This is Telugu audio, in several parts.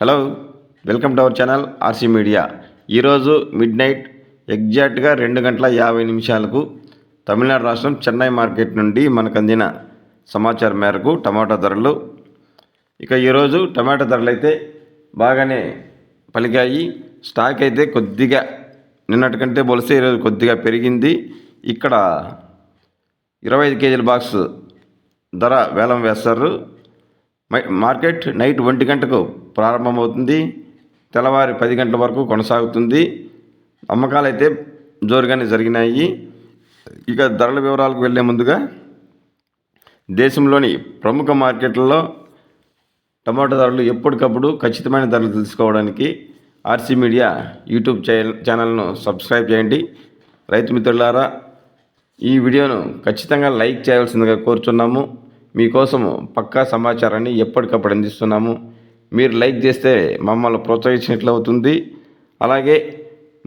Hello welcome to our channel RC media ఈరోజు మిడ్ నైట్ ఎగ్జాక్ట్గా రెండు గంటల యాభై నిమిషాలకు తమిళనాడు రాష్ట్రం చెన్నై మార్కెట్ నుండి మనకు అందిన సమాచారం మేరకు టమాటా ధరలు. ఇక ఈరోజు టమాటా ధరలు అయితే బాగానే పలికాయి. స్టాక్ అయితే కొద్దిగా నిన్నటి కంటే పోలిస్తే ఈరోజు కొద్దిగా పెరిగింది. ఇక్కడ ఇరవై ఐదు కేజీల బాక్స్ ధర వేలం వేస్తారు. మార్కెట్ నైట్ ఒంటి గంటకు ప్రారంభమవుతుంది. తెల్లవారి పది గంటల వరకు కొనసాగుతుంది. అమ్మకాలు అయితే జోరుగానే జరిగినాయి. ఇక ధరల వివరాలకు వెళ్ళే ముందుగా దేశంలోని ప్రముఖ మార్కెట్లలో టమాటా ధరలు ఎప్పటికప్పుడు ఖచ్చితమైన ధరలు తెలుసుకోవడానికి ఆర్సీ మీడియా యూట్యూబ్ ఛానల్ ఛానల్ను సబ్స్క్రైబ్ చేయండి. రైతు మిత్రులారా ఈ వీడియోను ఖచ్చితంగా లైక్ చేయాల్సిందిగా కోరుచున్నాము. మీకోసం పక్కా సమాచారాన్ని ఎప్పటికప్పుడు అందిస్తున్నాము. మీరు లైక్ చేస్తే మమ్మల్ని ప్రోత్సహించినట్లు అవుతుంది. అలాగే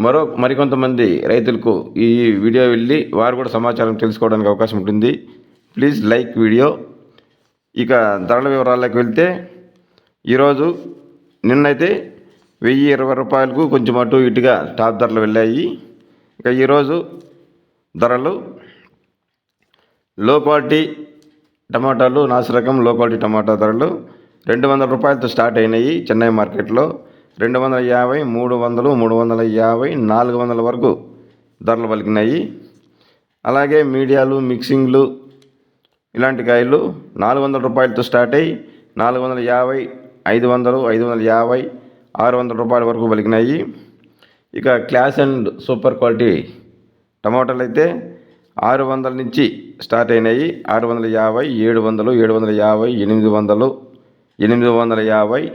మరో మరికొంతమంది రైతులకు ఈ వీడియో వెళ్ళి వారు కూడా సమాచారం తెలుసుకోవడానికి అవకాశం ఉంటుంది. Please like video. ఇక ధరల వివరాలకు వెళ్తే ఈరోజు నిన్నైతే వెయ్యి ఇరవై రూపాయలకు కొంచెం అటు ఇటుగా టాప్ ధరలు వెళ్ళాయి. ఇక ఈరోజు ధరలు లో క్వాలిటీ టమాటాలు నాసిరకం లో క్వాలిటీ టమాటా ధరలు రెండు వందల రూపాయలతో స్టార్ట్ అయినాయి చెన్నై మార్కెట్లో. రెండు వందల యాభై మూడు వందలు మూడు వందల యాభై నాలుగు వందల వరకు ధరలు పలికినాయి. అలాగే మీడియాలు మిక్సింగ్లు ఇలాంటి కాయలు నాలుగు వందల రూపాయలతో స్టార్ట్ అయ్యి నాలుగు వందల యాభై ఐదు వందలు ఐదు వందల యాభై ఆరు వందల రూపాయల వరకు పలికినాయి. ఇక క్లాస్ అండ్ సూపర్ క్వాలిటీ టమాటాలు అయితే ఆరు వందల నుంచి స్టార్ట్ అయినాయి. ఆరు వందల యాభై ఏడు వందలు ఏడు వందల యాభై ఎనిమిది వందలు ఎనిమిది వందల యాభై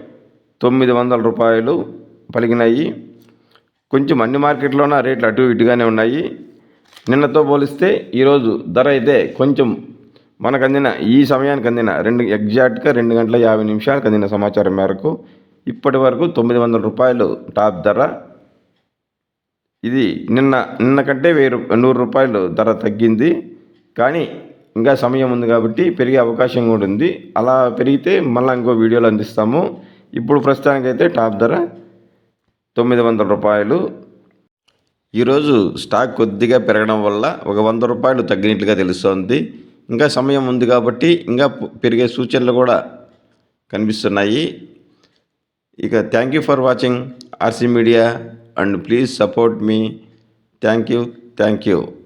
తొమ్మిది వందల రూపాయలు పలికినాయి. కొంచెం అన్ని మార్కెట్లోన రేట్లు అటు ఇటుగానే ఉన్నాయి. నిన్నతో పోలిస్తే ఈరోజు ధర అయితే కొంచెం మనకు అందిన ఈ సమయానికి అందిన రెండు ఎగ్జాక్ట్గా రెండు గంటల యాభై నిమిషాలకు అందిన సమాచారం మేరకు ఇప్పటి వరకు తొమ్మిది వందల రూపాయలు టాప్ ధర ఇది నిన్న నిన్న కంటే వెయ్యి రూ- నూరు రూపాయలు ధర తగ్గింది. కానీ ఇంకా సమయం ఉంది కాబట్టి పెరిగే అవకాశం కూడా ఉంది. అలా పెరిగితే మళ్ళీ ఇంకో వీడియోలు అందిస్తాము. ఇప్పుడు ప్రస్తుతానికైతే టాప్ ధర తొమ్మిది వందల రూపాయలు. ఈరోజు స్టాక్ కొద్దిగా పెరగడం వల్ల ఒక వంద రూపాయలు తగ్గినట్లుగా తెలుస్తోంది. ఇంకా సమయం ఉంది కాబట్టి ఇంకా పెరిగే సూచనలు కూడా కనిపిస్తున్నాయి. ఇక thank you for watching RC media. and please support me. Thank you. Thank you.